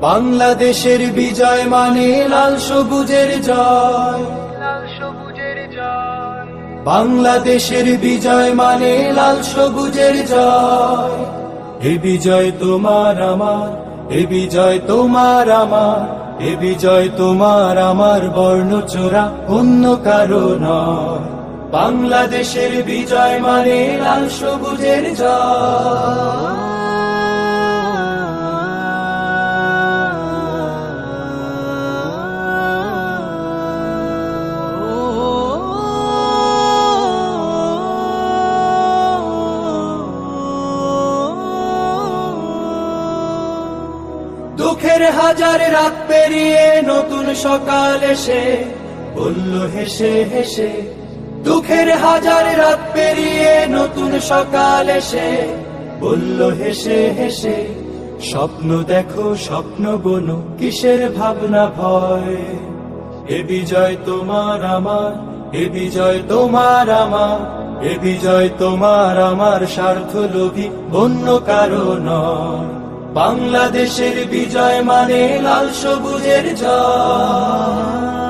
বাংলাদেশের বিজয় মানে লাল সবুজের জয়। লাল সবুজের জয়। বাংলাদেশের বিজয় মানে লাল সবুজের জয়। এ বিজয় তোমার আমার এ বিজয় তোমার আমার এ বিজয় তোমার আমার বর্ণচোরা অন্য কারও নয়। বাংলাদেশের বিজয় মানে লাল সবুজের জয়। দুঃখের হাজার রাত পেরিয়ে নতুন সকাল এসে বলল হেসে হেসে দুঃখের হাজার রাত পেরিয়ে নতুন সকাল এসে। বলল, হেসে হেসে, স্বপ্ন দেখো, স্বপ্ন বনো, কিসের ভাবনা ভয়? এ বিজয় তোমার আমার, এ বিজয় তোমার আমার, এ বিজয় তোমার আমার স্বার্থ লোভী অন্য কারও বাংলাদেশের বিজয় মানে লাল সবুজের বুকের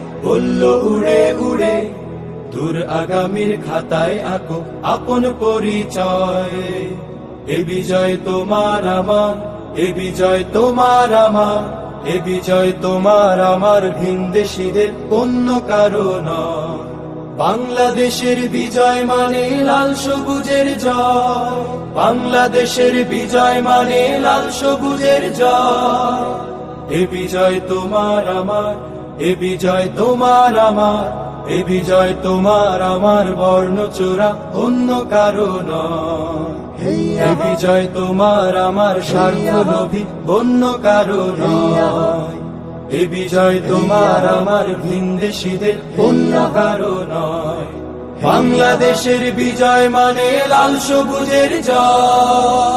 বলল, উড়ে উড়ে দূর আগামীর খাতায় আঁকো আপন পরিচয়। এ বিজয় তোমার আমার, এ বিজয় তোমার আমার, এ বিজয় তোমার আমার ভিনদেশীদের অন্য কারও বাংলাদেশের বিজয় মানে লাল সবুজের জয়। বাংলাদেশের বিজয় মানে লাল সবুজের জয়। এ বিজয় তোমার আমার এ বিজয় তোমার আমার এ বিজয় তোমার আমার বর্ণচোরা অন্য কারও নয়। এ বিজয় তোমার আমার স্বার্থ লোভী অন্য কারও নয়। এ বিজয় তোমার আমার। ভিনদেশীদের অন্য কারও নয়। বাংলাদেশের বিজয় মানে লাল সবুজের জয়।